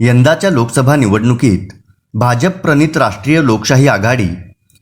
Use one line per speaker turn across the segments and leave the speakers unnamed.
यंदाच्या लोकसभा निवडणुकीत भाजप प्रणित राष्ट्रीय लोकशाही आघाडी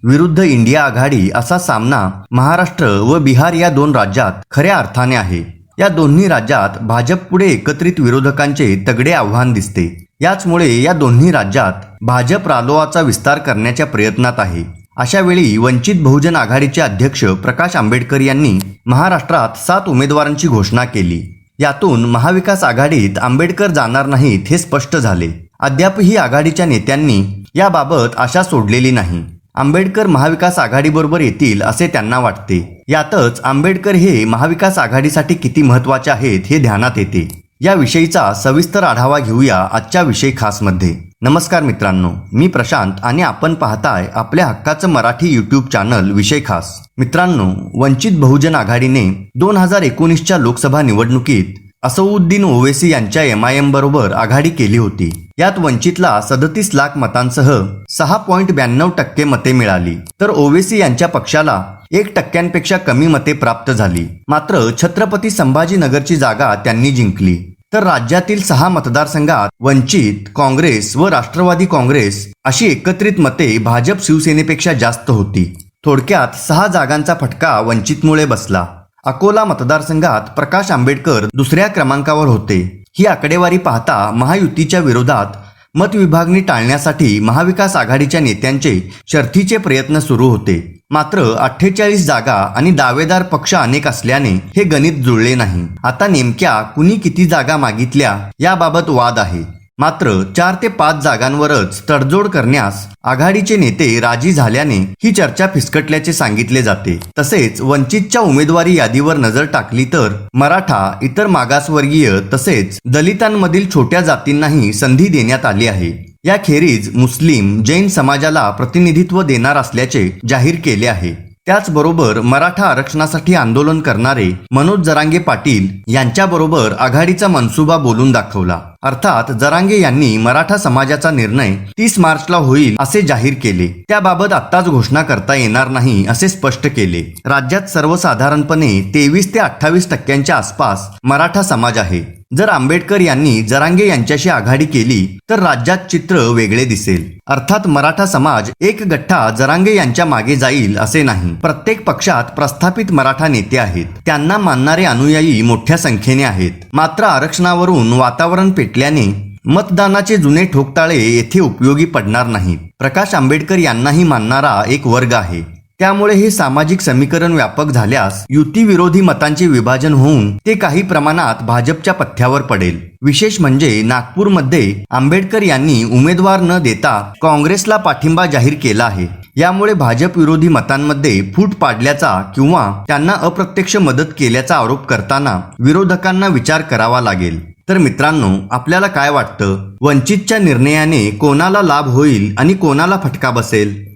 विरुद्ध इंडिया आघाडी असा सामना महाराष्ट्र व बिहार या दोन राज्यात खऱ्या अर्थाने आहे. या दोन्ही राज्यात भाजप पुढे एकत्रित विरोधकांचे तगडे आव्हान दिसते. याचमुळे या दोन्ही राज्यात भाजप रालोआचा विस्तार करण्याच्या प्रयत्नात आहे. अशा वेळी वंचित बहुजन आघाडीचे अध्यक्ष प्रकाश आंबेडकर यांनी महाराष्ट्रात सात उमेदवारांची घोषणा केली. यातून महाविकास आघाडीत आंबेडकर जाणार नाहीत हे स्पष्ट झाले. अद्यापही आघाडीच्या नेत्यांनी याबाबत आशा सोडलेली नाही. आंबेडकर महाविकास आघाडीबरोबर येतील असे त्यांना वाटते. यातच आंबेडकर हे महाविकास आघाडीसाठी किती महत्त्वाचे आहेत हे ध्यानात येते. याविषयीचा सविस्तर आढावा घेऊया आजच्या विषय खासमध्ये. नमस्कार मित्रांनो मी प्रशांत आणि आपण पाहताय आपल्या हक्काचं मराठी युट्यूब चॅनल विषय खास. मित्रांनो वंचित बहुजन आघाडीने दोन हजार एकोणीसच्या लोकसभा निवडणुकीत असउद्दीन ओवेसी यांच्या एम आय एम बरोबर आघाडी केली होती. यात वंचितला सदतीस लाख मतांसह सहा पॉईंट ब्याण्णव टक्के मते मिळाली. तर ओवेसी यांच्या पक्षाला एक टक्क्यांपेक्षा कमी मते प्राप्त झाली. मात्र छत्रपती संभाजीनगरची जागा त्यांनी जिंकली. तर राज्यातील सहा मतदारसंघात वंचित काँग्रेस व राष्ट्रवादी काँग्रेस अशी एकत्रित मते भाजप शिवसेनेपेक्षा जास्त होती. थोडक्यात सहा जागांचा फटका वंचितमुळे बसला. अकोला मतदारसंघात प्रकाश आंबेडकर दुसऱ्या क्रमांकावर होते. ही आकडेवारी पाहता महायुतीच्या विरोधात मतविभागणी टाळण्यासाठी महाविकास आघाडीच्या नेत्यांचे शर्थीचे प्रयत्न सुरू होते. मात्र अठ्ठेचाळीस जागा आणि दावेदार पक्ष अनेक असल्याने हे गणित जुळले नाही. आता नेमक्या कुणी किती जागा मागितल्या याबाबत वाद आहे. मात्र चार ते पाच जागांवरच तडजोड करण्यास आघाडीचे नेते राजी झाल्याने ही चर्चा फिसकटल्याचे सांगितले जाते. तसेच वंचितच्या उमेदवारी यादीवर नजर टाकली तर मराठा इतर मागासवर्गीय तसेच दलितांमधील छोट्या जातींनाही संधी देण्यात आली आहे. याखेरीज मुस्लिम जैन समाजाला प्रतिनिधित्व देणार असल्याचे जाहीर केले आहे. त्याचबरोबर मराठा आरक्षणासाठी आंदोलन करणारे मनोज जरांगे पाटील यांच्याबरोबर आघाडीचा मनसुबा बोलून दाखवला. अर्थात जरांगे यांनी मराठा समाजाचा निर्णय तीस मार्चला होईल असे जाहीर केले. त्याबाबत आत्ताच घोषणा करता येणार नाही असे स्पष्ट केले. राज्यात सर्वसाधारणपणे तेवीस ते अठ्ठावीस टक्क्यांच्या आसपास मराठा समाज आहे. जर आंबेडकर यांनी जरांगे यांच्याशी आघाडी केली तर राज्यात चित्र वेगळे दिसेल. अर्थात मराठा समाज एक गठ्ठा जरांगे यांच्या मागे जाईल असे नाही. प्रत्येक पक्षात प्रस्थापित मराठा नेते आहेत. त्यांना मानणारे अनुयायी मोठ्या संख्येने आहेत. मात्र आरक्षणावरून वातावरण पेटल्याने मतदानाचे जुने ठोकताळे येथे उपयोगी पडणार नाहीत. प्रकाश आंबेडकर यांनाही मानणारा एक वर्ग आहे. त्यामुळे हे सामाजिक समीकरण व्यापक झाल्यास युती विरोधी मतांचे विभाजन होऊन ते काही प्रमाणात भाजपच्या पथ्यावर पडेल. विशेष म्हणजे नागपूरमध्ये आंबेडकर यांनी उमेदवार न देता काँग्रेसला पाठिंबा जाहीर केला आहे. यामुळे भाजप विरोधी मतांमध्ये फूट पाडल्याचा किंवा त्यांना अप्रत्यक्ष मदत केल्याचा आरोप करताना विरोधकांना विचार करावा लागेल. तर मित्रांनो आपल्याला काय वाटतं? वंचितच्या निर्णयाने कोणाला लाभ होईल आणि कोणाला फटका बसेल?